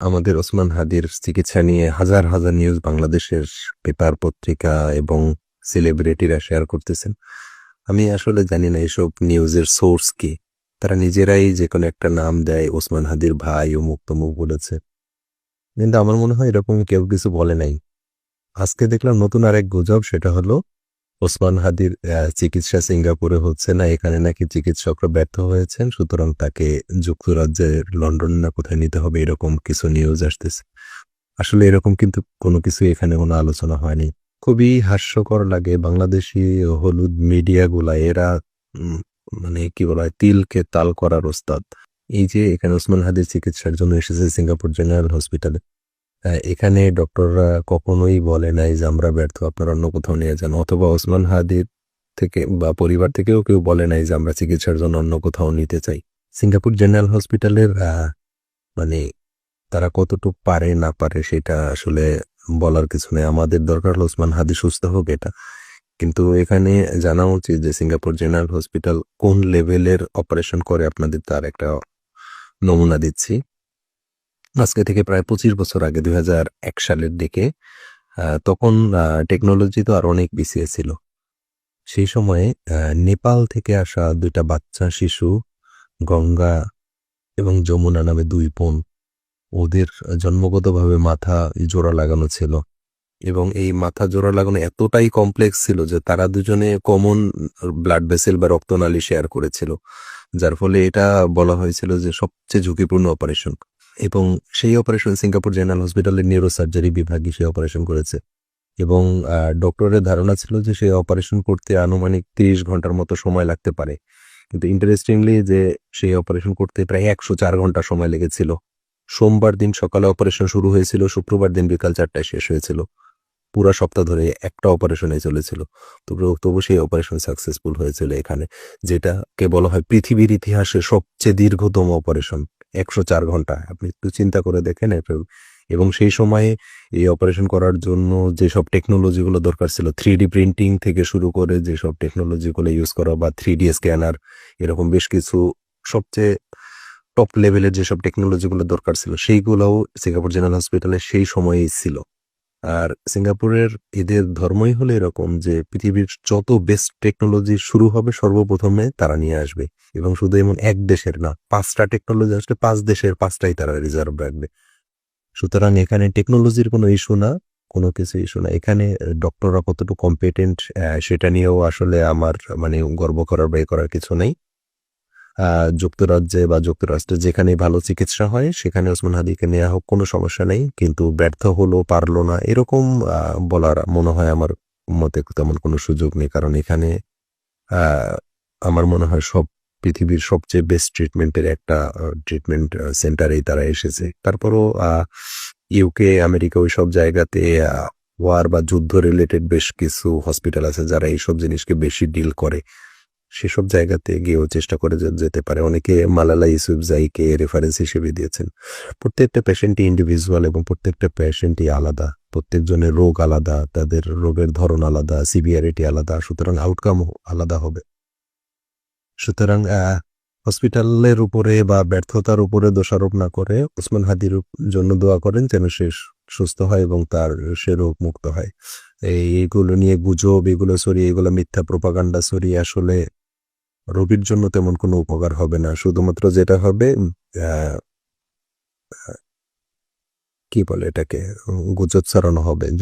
আমাদের ওসমান হাদির চিকিৎসা নিয়ে হাজার হাজার নিউজ বাংলাদেশের পেপার, পত্রিকা এবং সেলিব্রিটিরা শেয়ার করতেছেন। আমি আসলে জানি না এসব নিউজের সোর্স কি। তারা নিজেরাই যে কোনো একটা নাম দেয়, ওসমান হাদির ভাই ও মুক্তমুখ বলেছে। কিন্তু আমার মনে হয় এরকম কেউ কিছু বলে নাই। আজকে দেখলাম নতুন আরেক গুজব, সেটা হলো ওসমান হাদির চিকিৎসা সিঙ্গাপুরে হচ্ছে না, এখানে নাকি চিকিৎসকরা ব্যর্থ হয়েছেন, সুতরাং তাকে যুক্তরাজ্যের লন্ডন না কোথায় নিতে হবে এরকম কিছু নিউজ আসতেছে। আসলে এরকম কিন্তু কোনো কিছু এখানে কোনো আলোচনা হয়নি। খুবই হাস্যকর লাগে বাংলাদেশি হলুদ মিডিয়াগুলা, এরা মানে কি বলা হয়, তিলকে তাল করার ওস্তাদ। এই যে এখানে ওসমান হাদির চিকিৎসার জন্য এসেছে সিঙ্গাপুর জেনারেল হসপিটালে। এখানে ডক্টররা কখনোই বলে নাই যে আমরা ব্যর্থ, আপনারা অন্য কোথাও নিয়ে যান। অথবা ওসমান হাদির থেকে বা পরিবার থেকেও কেউ বলে নাই যে আমরা চিকিৎসার জন্য অন্য কোথাও নিতে চাই। সিঙ্গাপুর জেনারেল হসপিটালের মানে তারা কতটুকু পারে না পারে সেটা আসলে বলার কিছু নেই। আমাদের দরকার ওসমান হাদি সুস্থ হোক এটা। কিন্তু এখানে জানা উচিত যে সিঙ্গাপুর জেনারেল হসপিটাল কোন লেভেলের অপারেশন করে আপনাদের তার একটা নমুনা দিচ্ছি। আজকে থেকে প্রায় পঁচিশ বছর আগে দুই এক সালের দিকে তখন টেকনোলজি তো আর অনেক পিছিয়ে ছিল। সেই সময়ে নেপাল থেকে আসা দুইটা বাচ্চা, শিশু, গঙ্গা এবং যমুনা নামে দুই বোন, ওদের জন্মগতভাবে মাথা জোড়া লাগানো ছিল। এবং এই মাথা জোড়া লাগানো এতটাই কমপ্লেক্স ছিল যে তারা দুজনে কমন ব্লাড ভেসেল বা রক্তনালী শেয়ার করেছিল। যার ফলে এটা বলা হয়েছিল যে সবচেয়ে ঝুঁকিপূর্ণ অপারেশন এবং সেই অপারেশন সিঙ্গাপুর জেনারেল হসপিটালের নিউরোসার্জারি বিভাগই সেই অপারেশন করেছে। এবং ডক্টরের ধারণা ছিল যে সেই অপারেশন করতে আনুমানিক তিরিশ ঘণ্টার মতো সময় লাগতে পারে। কিন্তু ইন্টারেস্টিংলি যে সেই অপারেশন করতে প্রায় একশো চার ঘণ্টা সময় লেগেছিল। সোমবার দিন সকালে অপারেশন শুরু হয়েছিল, শুক্রবার দিন বিকাল চারটায় শেষ হয়েছিল। পুরো সপ্তাহ ধরে একটা অপারেশনে চলেছিল। তবু তবু সেই অপারেশন সাকসেসফুল হয়েছিল এখানে যেটাকে বলা হয় পৃথিবীর ইতিহাসে সবচেয়ে দীর্ঘতম অপারেশন একশো চার ঘণ্টা। আপনি একটু চিন্তা করে দেখেন এবং সেই সময়ে এই অপারেশন করার জন্য যেসব টেকনোলজিগুলো দরকার ছিল থ্রি ডি প্রিন্টিং থেকে শুরু করে যেসব টেকনোলজিগুলো ইউজ করা বা থ্রি ডি স্ক্যানার এরকম বেশ কিছু সবচেয়ে টপ লেভেলের যেসব টেকনোলজিগুলো দরকার ছিল, সেইগুলোও সিঙ্গাপুর জেনারেল হসপিটালে সেই সময়েই ছিল। আর সিঙ্গাপুরের এদের ধর্মই হলো এরকম যে পৃথিবীর যত বেস্ট টেকনোলজি শুরু হবে সর্বপ্রথমে তারা নিয়ে আসবে। এবং শুধু এমন এক দেশের না, পাঁচটা টেকনোলজি আসলে পাঁচ দেশের পাঁচটাই তারা রিজার্ভ রাখবে। সুতরাং এখানে টেকনোলজির কোনো ইস্যু না, কোনো কিছু ইস্যু না। এখানে ডক্টররা কতটুকু কম্পিটেন্ট সেটা নিয়েও আসলে আমার মানে গর্ব করার ব্যয় করার কিছু নেই। যুক্তরাজ্যে বা যুক্তরাষ্ট্রে যেখানে ভালো চিকিৎসা হয়, সেখানে ওসমান হাদিকে নেওয়া হোক, কোনো সমস্যা নেই। কিন্তু ব্যর্থ হলো, পারল না, এরকম বলার মনে হয় আমার মতে তেমন কোনো সুযোগ নেই। কারণ এখানে আমার মনে হয় সব পৃথিবীর সবচেয়ে বেস্ট ট্রিটমেন্টের একটা ট্রিটমেন্ট সেন্টারেই তারা এসেছে। তারপরও ইউকে আমেরিকা ওই সব জায়গাতে ওয়ার বা যুদ্ধ রিলেটেড বেশ কিছু হসপিটাল আছে যারা এইসব জিনিসকে বেশি ডিল করে। সেসব জায়গাতে গিয়েও চেষ্টা করে যেতে পারে। অনেকে মালালা ইউসুফজাইকে রেফারেন্স হিসেবে দিয়েছেন। প্রত্যেকটা পেশেন্টই ইন্ডিভিজুয়াল এবং প্রত্যেকটা পেশেন্টই আলাদা। প্রত্যেকজনের রোগ আলাদা, তাদের রোগের ধরন আলাদা সিভিয়ারিটি আলাদা, সুতরাং আউটকাম আলাদা হবে। সুতরাং হসপিটালের উপরে বা ব্যর্থতার উপরে দোষারোপ না করে ওসমান হাদির জন্য দোয়া করেন যেন সে সুস্থ হয় এবং তার সে রোগ মুক্ত হয়। এইগুলো নিয়ে গুজব, এগুলো সরিয়ে এগুলো মিথ্যা প্রপাগান্ডা সরিয়ে আসলে রোগীর জন্য তেমন কোনো উপকার হবে না। শুধুমাত্র যেটা হবে কি বলে এটাকে? গুজব ছড়ানো হবে।